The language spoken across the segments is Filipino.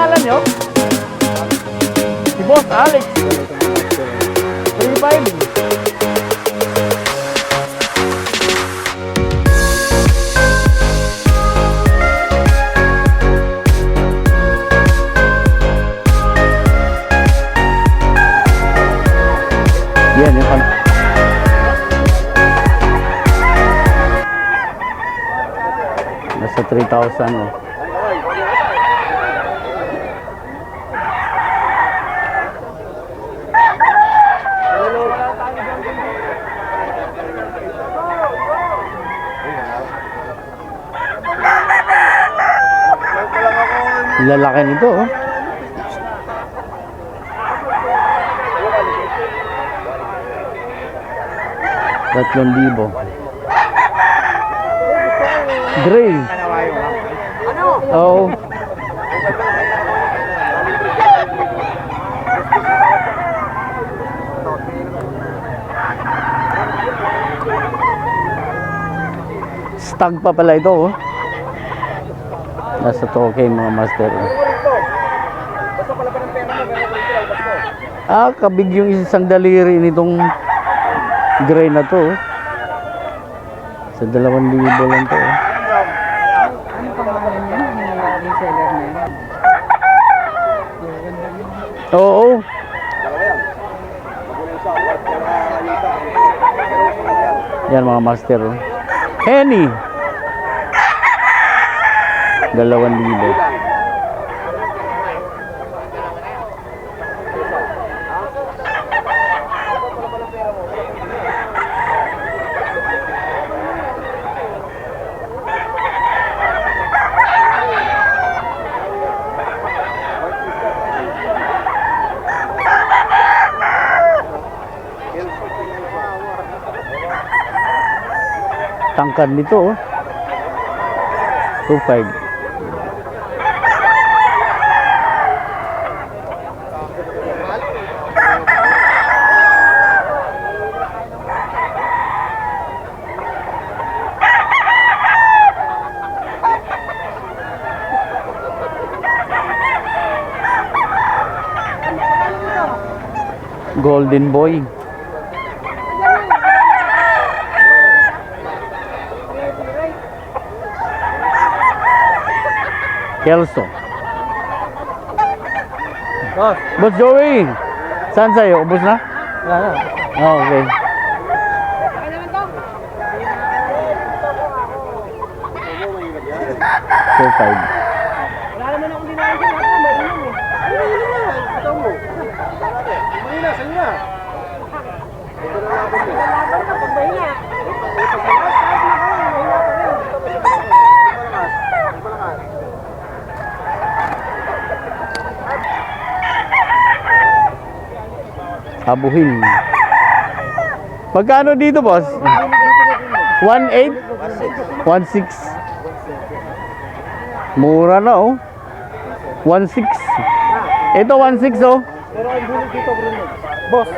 pangalan nyo? Si Boss Alex. 3-5. Yan, yung pan... Nasa 3,000 oh. Lalaki nito oh. Tatlong libo. Gray. Oo. Stag pa pala ito oh. Nasa toke mga master. oh. Ah, kabig yung isang daliri nitong gray na to. oh. Sa dalawang libo lang to. yun. Oo. Yan mga master. oh. Henny. Dalawang libo. Tangkad nito oh. 2.5. Golden Boy. Kelso. Boss, Boss Joey, saan sa'yo? Ubus na? wala na. Oh, okay. Two five. Wala naman akong dinahin siya. Ako, mainom eh. Ay, mainom na. Ito mo. Mahina, sa'yo na. Ito na lang ako. Laban ka pag mahina. Abuhin. Magkano dito, boss? 1.8? 1.6. Mura na, oh. 1.6. Ito, 1.6, oh. Pero ang dito, Bruno. Boss,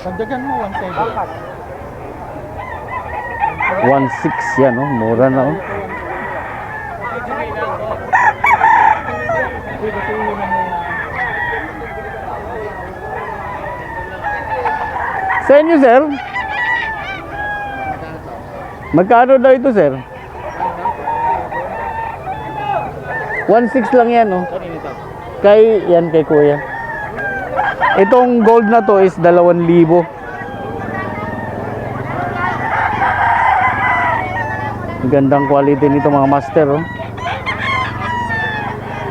dagdagan mo 1.7. 1.6 yan, oh. Mura na, oh. Sa inyo, sir? Magkano daw ito, sir? 1.6 lang yan, oh. Kay, yan kay kuya. Itong gold na to is 2,000. Gandang quality nito mga master, oh.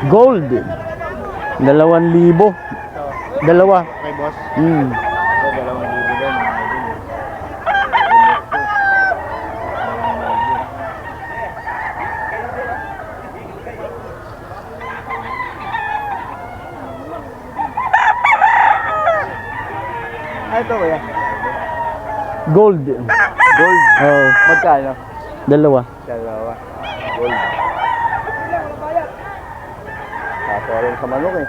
Gold. 2,000. Dalawa. Okay, boss. Hmm. Ay, ito kuya. Gold. Gold. Oo. Magkano? Dalawa. Dalawa. Gold. Kaso rin sa manok eh.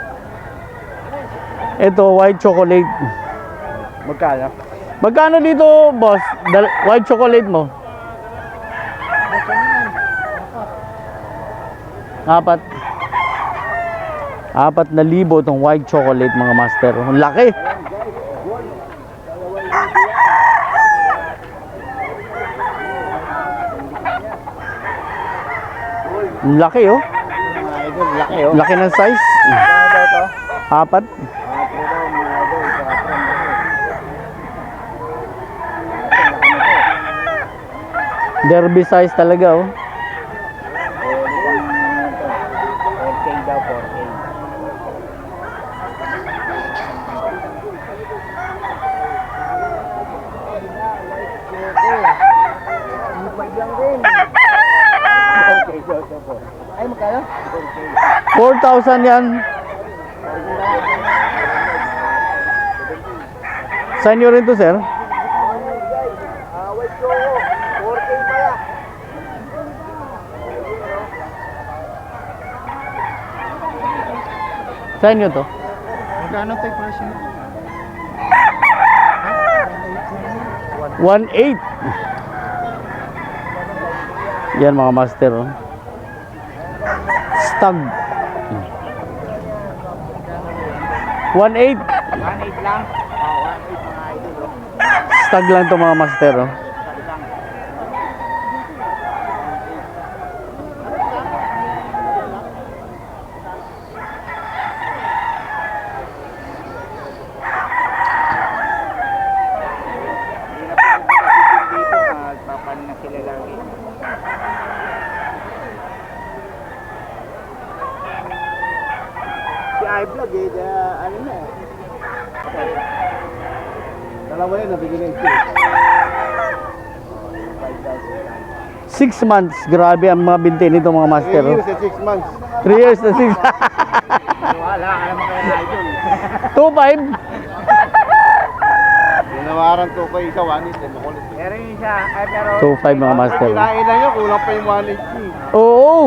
Ito, white chocolate. Magkano? Magkano dito, boss? Dal- white chocolate mo? Apat. Apat na libo itong white chocolate mga master. Ang laki. Laki oh. Laki oh. Laki ng size. Apat. Derby size talaga oh. 4K daw, 4K. lang din. 4K daw to po. Ay, magkano? 4K. 4,000 yan. Saan nyo rin to sir? Ah, wait ko. 4K pala. Saan nyo to? Magkano tayo presyo? 1.8 Yan mga master oh. Stag 1.8 1.8 lang. Ah, 1.8 mga idol. oh. Stag lang to mga master oh. Sabi lang. Hindi na po kasi dito, magpapaano na sila lagi. Si iVlog eh, da- ano na eh. Dalawa yun, nabigyan ng 6 months Grabe ang mga binti nito mga master oh. at 6 months. 3 years na 6 Wala, alam mo kaya idol. 2.5 Ginawaran ko kay isa 1 8 makulit. Pero yun siya, ay pero... 2.5 mga master oh. Kailangan na nyo, kulang pa yung 1 8 Oo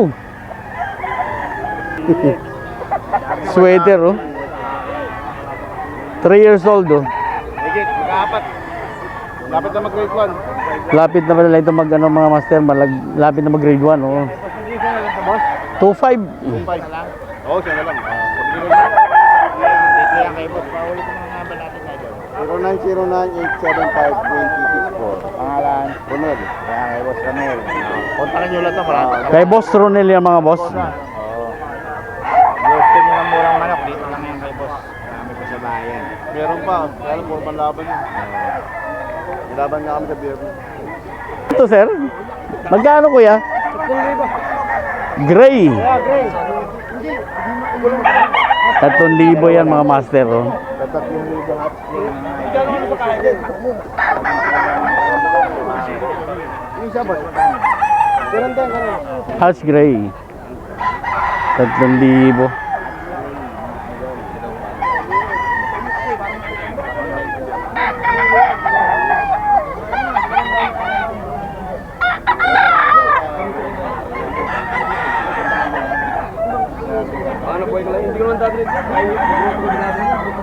Sweater oh 3 years old oh Higit, mag-apat. Dapat na mag-grade 1. Lapit na pala ito mag ano, mga master malag, Lapit na mag grade 1 oh. Hindi siya na lang sa boss. 2.5 5 lang. Oo, siya na lang. Pag-grade Dito yan kay boss, paulit mo nga ba natin idol? 0909-875-2064 Pangalan? Ronel. Kaya kay boss Ronel. Marami. Kay Boss Ronel yan mga boss Oo. Gusto nyo ng murang manok, dito lang yan kay boss. Marami pa sa bayan. Meron pa, kaya lang puro laban yun. Laban nga kami sa beer. Ito sir Magkano kuya? Gray Yeah, great. 3,000 yan mga master oh. Tatat yung libo at Ikaw naman ba kaya din? Yung isa ba? Ganun din, ganun. Hatch gray 3,000 Ano hindi ko naman dati dito.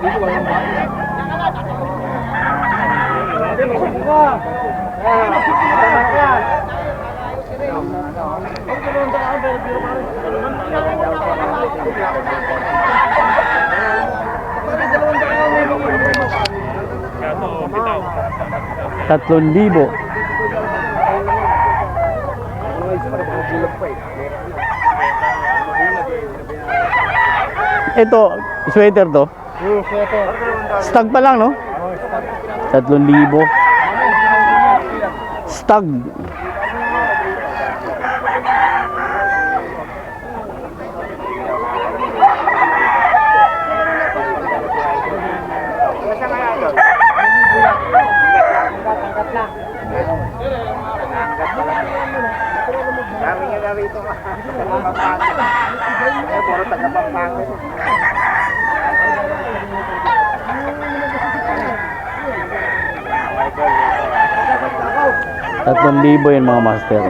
Dito walang bahay. Tatlong libo. Ito, sweater to. Hmm, sweater. Stag pa lang, no? Tatlong libo. Stag. Dami nga rito puro tagapapangit. Tatlong libo yan mga master.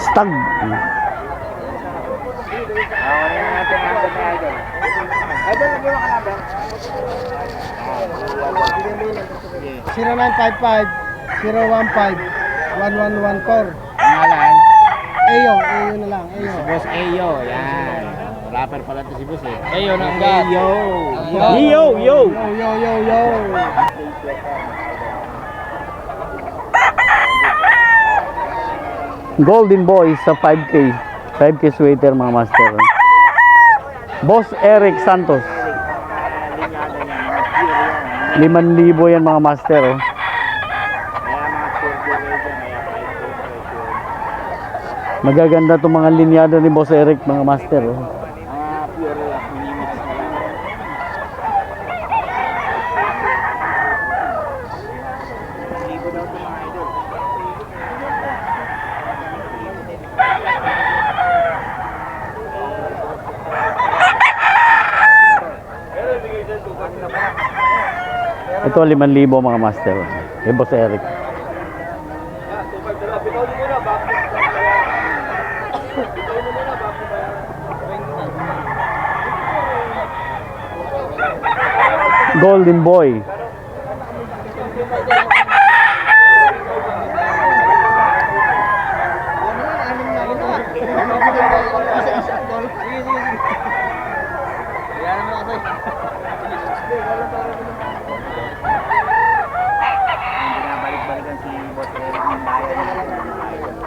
Stag. Na natin ang natin na idol. Idol, nag-iwa ka number? 0955-015-1114. Pangalan? Ayo, Ayo na lang, Ayo. Boss Ayo, yan. Rapper pala to si Boss eh. Ayun, ang gat. Yo! Yo, yo! Yo, yo, yo, yo! Golden Boy sa 5K. 5K sweater mga master. Boss Eric Santos. 5,000 yan mga master. Oh. Magaganda itong mga linyada ni Boss Eric mga master. Oh. Ah, pure lang. Minimix na lang. Libo daw ito mga idol. Ito 5,000 mga master. Kay Boss Eric. Golden Boy.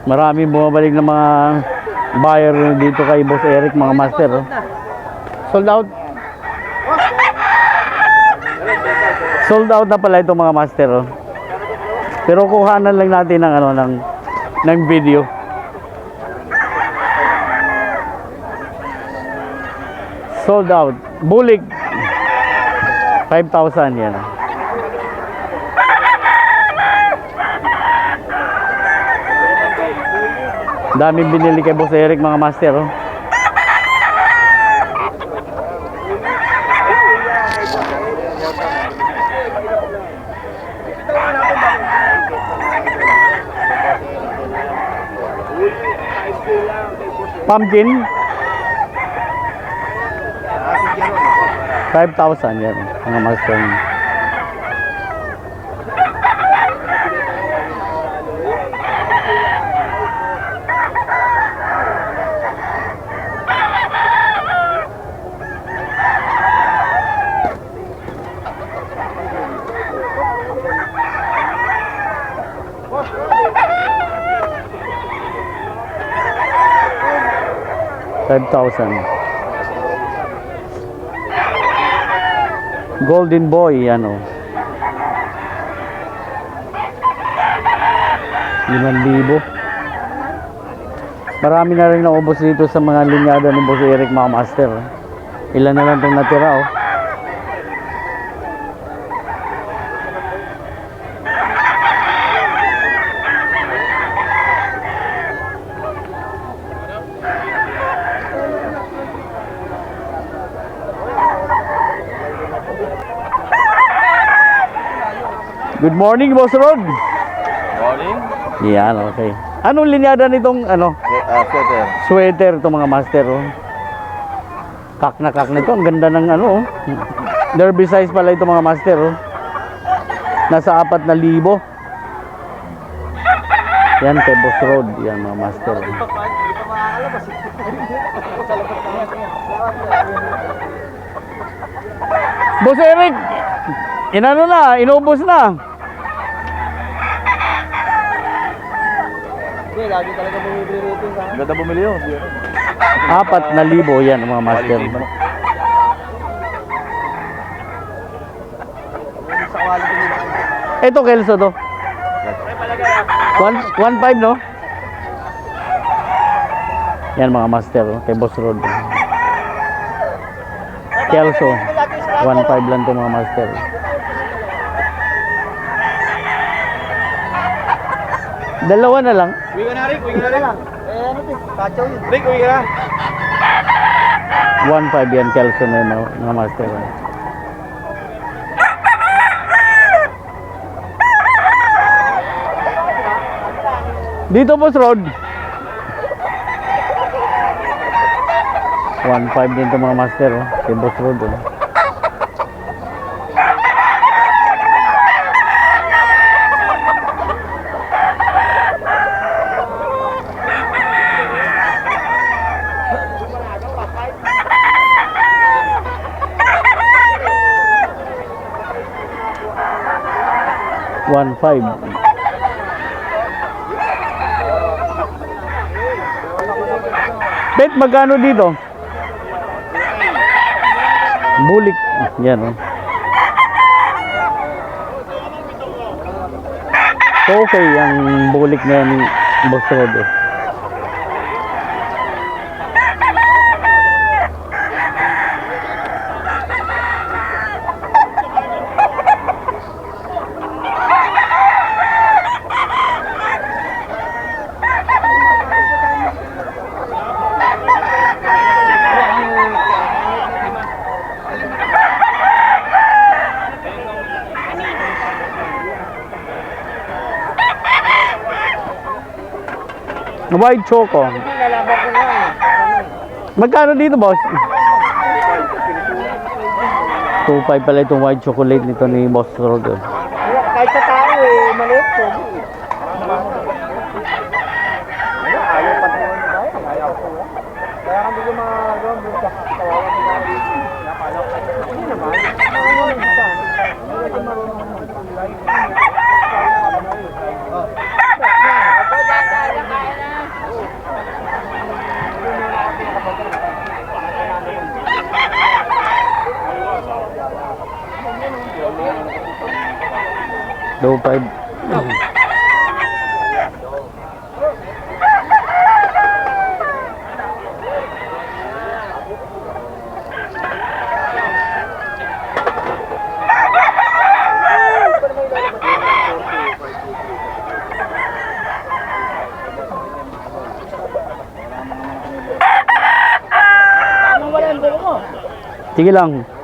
Maraming bumabalik ng mga buyer dito kay Boss Eric mga master. Oh. Sold out. Sold out na pala ito mga master. Oh. Pero kuhanan lang natin ng ano ng ng video. Sold out. Bulik. 5,000 yan. Daming binili kay Boss Eric mga master. Oh. Pumpkin. 5,000 yan mga master. Five thousand. Golden Boy, ano. Limang libo. Marami na rin naubos dito sa mga linyada ni Boss Eric mga master. Ilan na lang itong natira, oh. Good morning, Boss Rod. Morning. Yan, okay. Anong linyada nitong ano, Uh, sweater. sweater itong mga master oh. Kak na kak nito, ang ganda ng ano oh. Derby size pala ito mga master oh. Nasa apat na libo. Yan kay Boss Road, yan mga master. oh. Boss Eric, inano na, inubos na. Hindi, lagi talaga bumibili rito sa Ganda bumili yun. Apat na libo yan mga master. Ito Kelso to. 1 1.5 no? Yan mga master oh, kay Boss Road. Kelso. 1.5 lang to mga master. Dalawa na lang. Uwi ka na, Rick. Uwi ka na, Rick. Eh, ano to? Kachaw yun. Rick, uwi ka na. 1.5 yan Kelso na yun mga master. Dito Boss Road. 1.5 din to mga master oh. Kay Boss Road oh. 1.5. Bet, magkano dito? Bulik. Yan oh. So, okay ang bulik na yan Boss Rodo. White choco. Magkano dito, boss? 2.5 pala itong white chocolate nito ni Boss Rodo. Kahit sa tao eh, maliit ko. Wala, ayaw pa tayo na tayo. Ayaw ko. Kaya kami yung mga gawin doon sa kawawa ng mga Hindi naman. Mga minsan. Hindi naman marunong mag-kulay. Oh. Low 5. Ano wala ang bulo mo? Sige lang.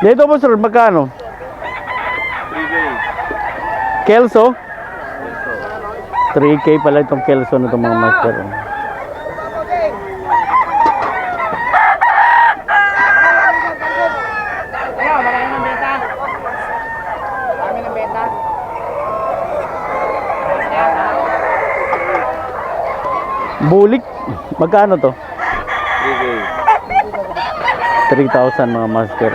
Dito, Boss Rodo, magkano? 3K. Kelso? 3K pala itong Kelso na itong mga master. Benta. Bulik? Magkano to? 3K. 3,000 mga master.